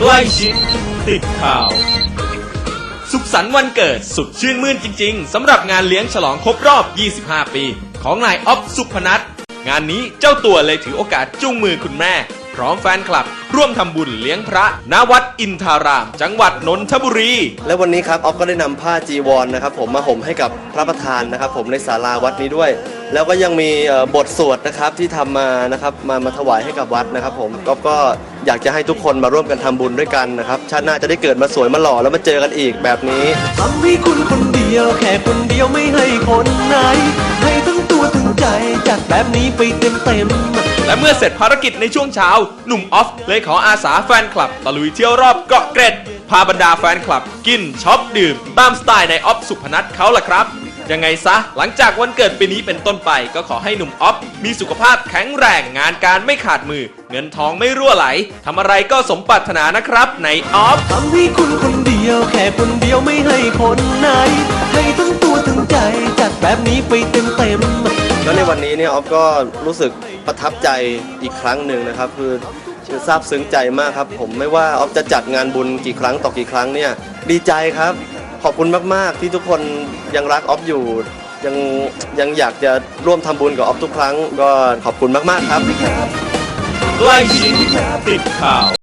ใกล้ชิดติดข่าว สุขสันต์วันเกิดสุดชื่นมื่นจริง ๆสำหรับงานเลี้ยงฉลองครบรอบ 25 ปี ของนายออฟสุพนัทงานนี้เจ้าตัวเลยถือโอกาสจุ้งมือคุณแม่ พร้อมแฟนคลับ ร่วมทำบุญเลี้ยงพระณวัดอินทาราม จังหวัดนนทบุรี และวันนี้ครับออฟก็ได้นำผ้าจีวรนะครับผมมาห่มให้กับพระประธานนะครับ ผมในศาลาวัดนี้ด้วย แล้วก็ยังมีเอ่อบทสวดนะครับที่ทำมานะครับมามาถวายให้กับวัดนะครับ ผมก็ก็ อยากจะให้ทุกคนมาร่วมกันทำบุญด้วยกันนะครับ ชาติหน้าจะได้เกิดมาสวยมาหล่อแล้วมาเจอกันอีกแบบนี้ทำให้คุณคนเดียวแค่คนเดียวไม่ให้คนไหน ให้ทั้งตัวทั้งใจจัดแบบนี้ไปเต็มเต็มๆและเมื่อเสร็จภารกิจในช่วงเช้า หนุ่มออฟเลยขออาสาแฟนคลับตะลุยเที่ยวรอบเกาะเกร็ดพาบรรดาแฟนคลับ กินช็อปดื่ม ตามสไตล์ในออฟสุพนัทเขาล่ะครับ ยังไงซะ หลังจากวันเกิดปีนี้เป็นต้นไป ก็ขอให้หนุ่มออฟมีสุขภาพแข็งแรงงานการไม่ขาดมือ เงินทองไม่รั่วไหลทำอะไรก็สมปรารถนานะครับในออฟทำให้คุณคนเดียวแค่คนเดียวไม่ให้คนไหน ให้ทั้งตัวทั้งใจจัดแบบนี้ไปเต็มเต็มๆแล้วในวันนี้เนี่ยออฟก็รู้สึกประทับใจอีกครั้งหนึ่งนะครับคือคือซาบซึ้งใจมากครับ ผมไม่ว่าออฟจะจัดงานบุญกี่ครั้งต่อกี่ครั้งเนี่ยดีใจครับ ขอบคุณมาก ๆ ที่ทุกคนยังรักออฟอยู่ ยังยังอยากจะร่วมทำบุญกับออฟทุกครั้ง ก็ขอบคุณมาก ๆ ครับ ใกล้ชิดติดข่าว